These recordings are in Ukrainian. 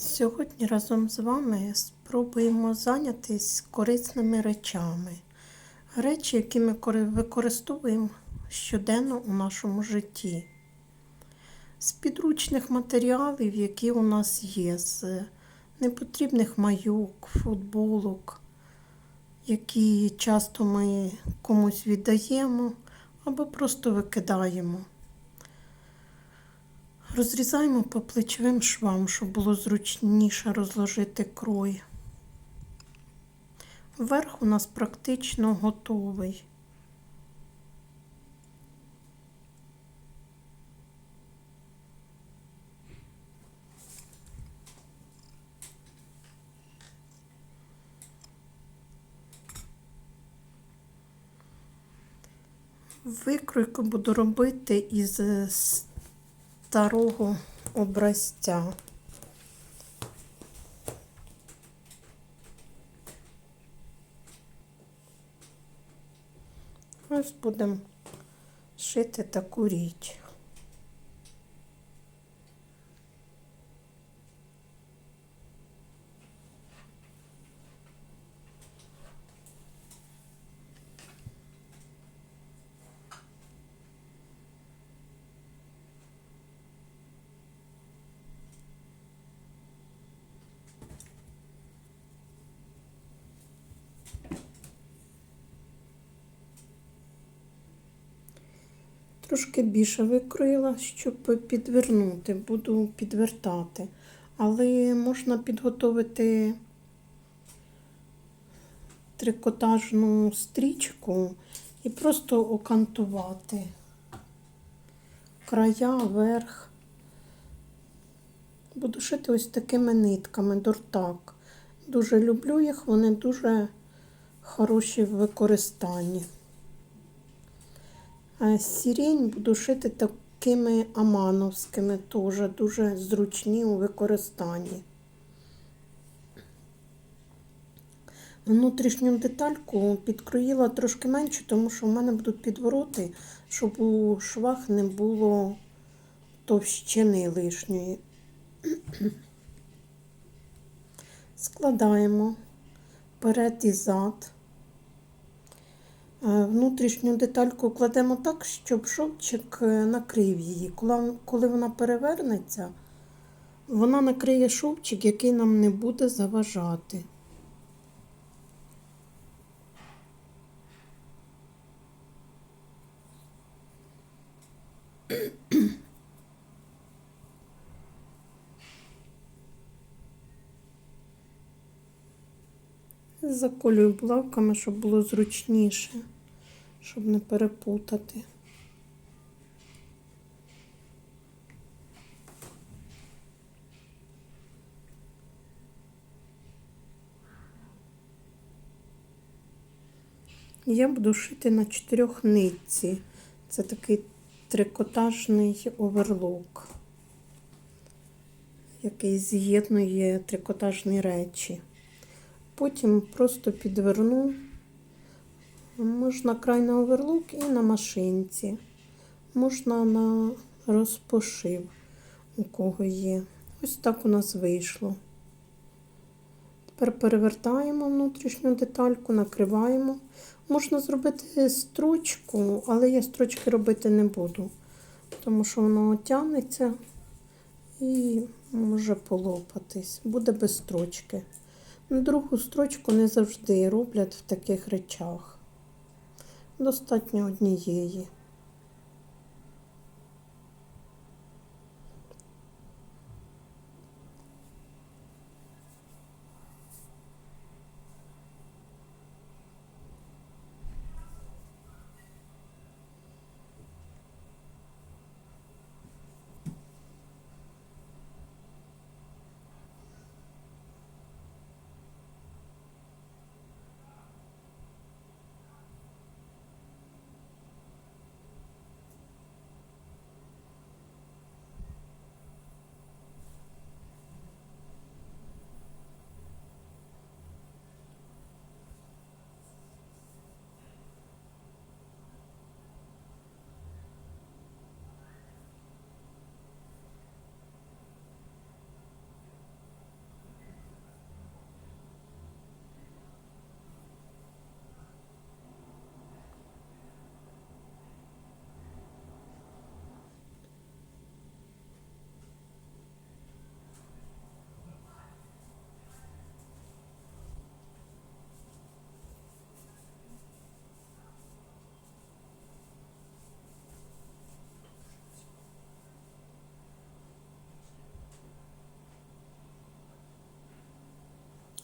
Сьогодні разом з вами спробуємо зайнятися корисними речами. Речі, які ми використовуємо щоденно у нашому житті. З підручних матеріалів, які у нас є, з непотрібних майок, футболок, які часто ми комусь віддаємо або просто викидаємо. Розрізаємо по плечовим швам, щоб було зручніше розложити крой. Верх у нас практично готовий. Викройку буду робити із старого образця. Ось будемо шити таку річ. Трошки більше викроїла, щоб підвернути, буду підвертати. Але можна підготувати трикотажну стрічку і просто окантувати края, верх. Буду шити ось такими нитками, дуртак. Дуже люблю їх, вони дуже хороші в використанні. Сірень буду шити такими амановськими, теж дуже зручні у використанні. Внутрішню детальку підкроїла трошки менше, тому що в мене будуть підвороти, щоб у швах не було товщини лишньої. Складаємо перед і зад. Е, Внутрішню детальку кладемо так, щоб шовчик е, накрив її. Коли, коли вона перевернеться, вона накриє шовчик, який нам не буде заважати. Заколюю булавками, щоб було зручніше, щоб не перепутати. Я буду шити на чотирьох нитці. Це такий трикотажний оверлок, який з'єднує трикотажні речі. Потім просто підверну. Можна край на оверлок і на машинці. Можна на розпошив, у кого є. Ось так у нас вийшло. Тепер перевертаємо внутрішню детальку, накриваємо. Можна зробити строчку, але я строчки робити не буду, тому що воно тягнеться і може полопатись. Буде без строчки. Другу строчку не завжди роблять в таких речах. Достатньо однієї.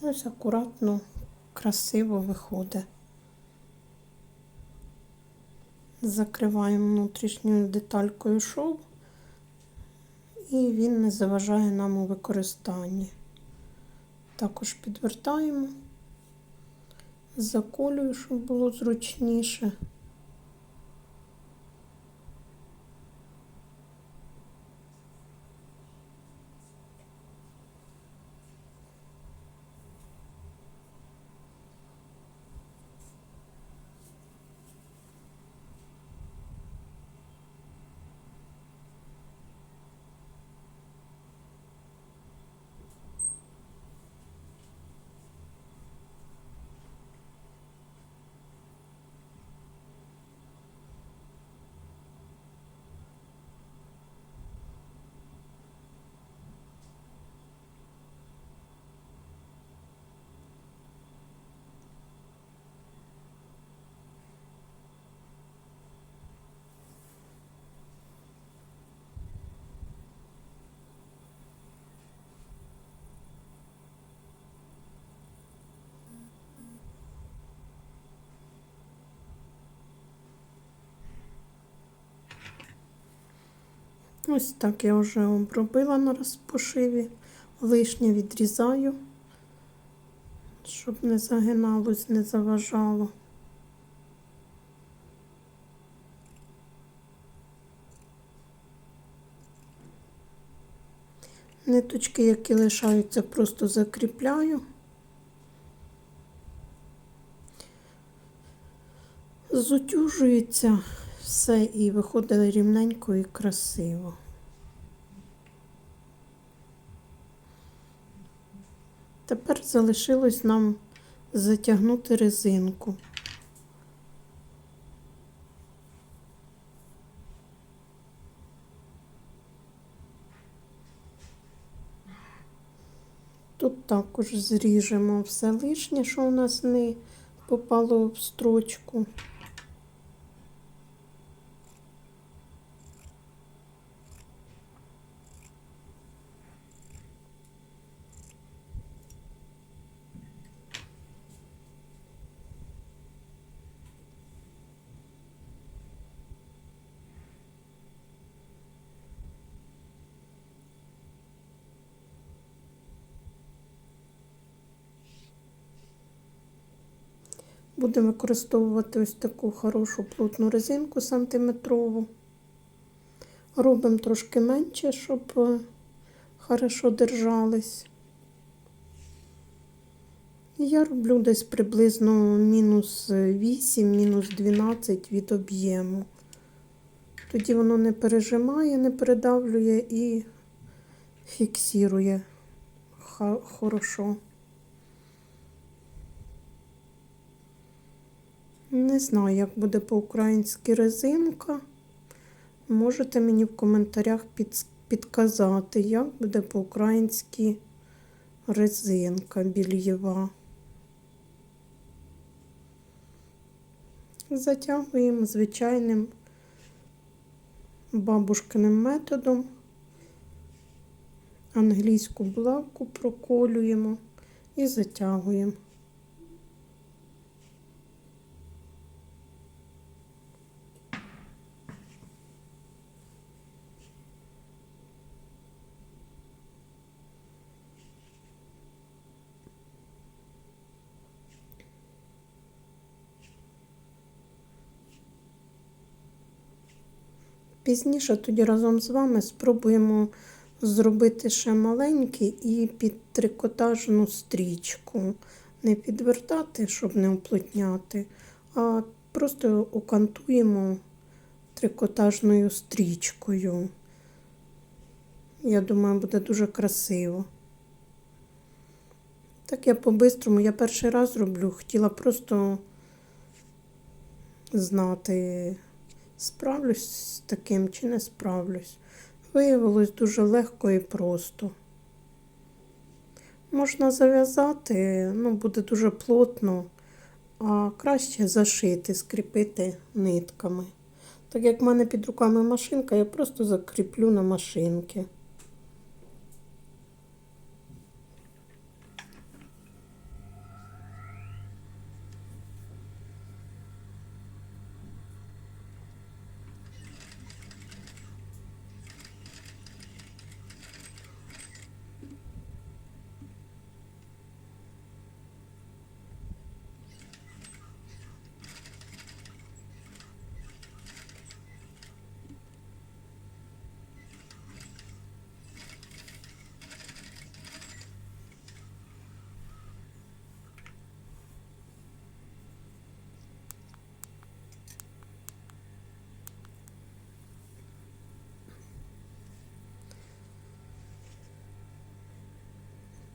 Ось акуратно, красиво виходить. Закриваємо внутрішньою деталькою шов, і він не заважає нам у використанні. Також підвертаємо, заколюю, щоб було зручніше. Ось так я вже обробила на розпошиві. Лишнє відрізаю, щоб не загиналось, не заважало. Ниточки, які лишаються, просто закріпляю. Зутюжується все і виходить рівненько і красиво. Тепер залишилось нам затягнути резинку. Тут також зріжемо все лишнє, що у нас не попало в строчку. Будемо використовувати ось таку хорошу плотну резинку сантиметрову. Робимо трошки менше, щоб е, хорошо держались. Я роблю десь приблизно мінус 8, мінус 12 від об'єму. Тоді воно не пережимає, не передавлює і фіксує хорошо. Не знаю, як буде по-українськи резинка. Можете мені в коментарях підказати, як буде по-українськи резинка більєва. Затягуємо звичайним бабушкиним методом. Англійську булавку проколюємо і затягуємо. Пізніше тоді разом з вами спробуємо зробити ще маленький і під трикотажну стрічку. Не підвертати, щоб не уплотняти, а просто окантуємо трикотажною стрічкою. Я думаю, буде дуже красиво. Так я по-бистрому, я перший раз роблю, хотіла просто знати. Справлюсь з таким чи не справлюсь. Виявилось дуже легко і просто. Можна зав'язати, ну, буде дуже плотно, а краще зашити, скріпити нитками. Так як в мене під руками машинка, я просто закріплю на машинки.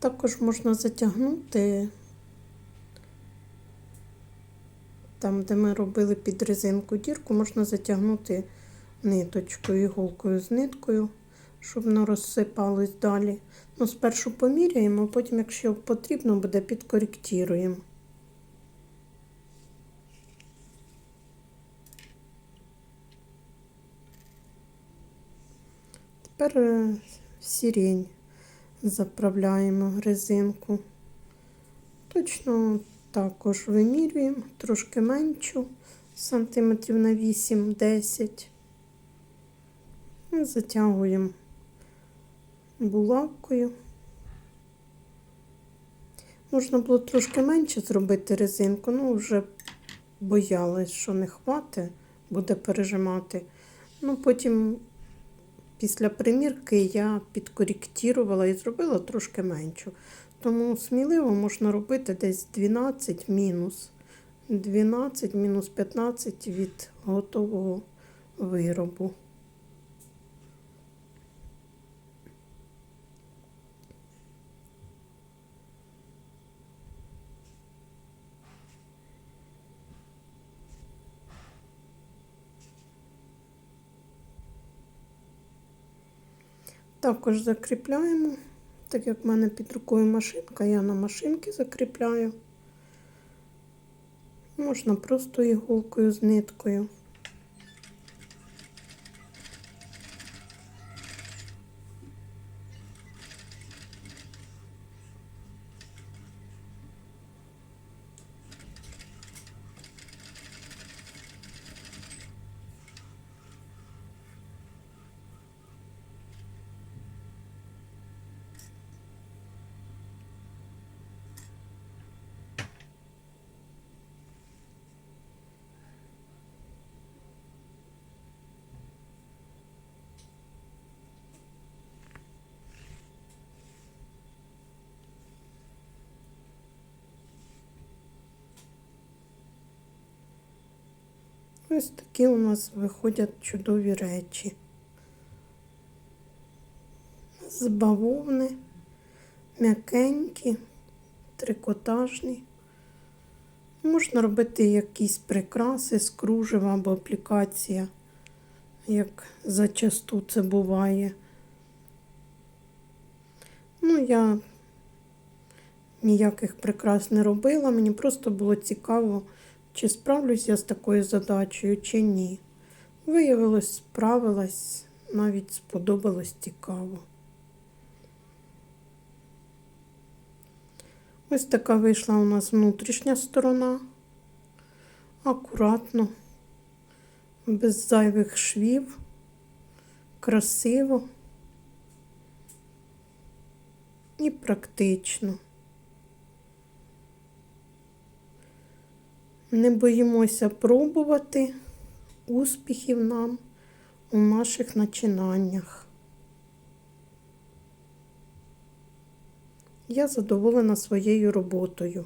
Також можна затягнути там, де ми робили під резинку дірку, можна затягнути ниточкою, іголкою з ниткою, щоб не розсипалось далі. Ну, спершу поміряємо, потім, якщо потрібно буде, підкоректіруємо. Тепер е, сірень заправляємо резинку. Точно також вимірюємо, трошки меншу, сантиметрів на 8-10. І затягуємо булавкою. Можна було трошки менше зробити резинку, ну вже боялась, що не хватить, буде пережимати. Ну, потім після примірки я підкоректувала і зробила трошки меншу. Тому сміливо можна робити десь 12 мінус. 12 мінус 15 від готового виробу. Також закріпляємо, так як в мене під рукою машинка, я на машинці закріпляю. Можна просто іголкою з ниткою. Ось такі у нас виходять чудові речі. З бавовни, м'якенькі, трикотажні. Можна робити якісь прикраси з кружева або аплікація, як зачасту це буває. Ну, я ніяких прикрас не робила, мені просто було цікаво, чи справлюсь я з такою задачею, чи ні. Виявилось, справилась, навіть сподобалось цікаво. Ось така вийшла у нас внутрішня сторона. Акуратно, без зайвих швів, красиво і практично. Не боїмося пробувати успіхів нам у наших начинаннях. Я задоволена своєю роботою.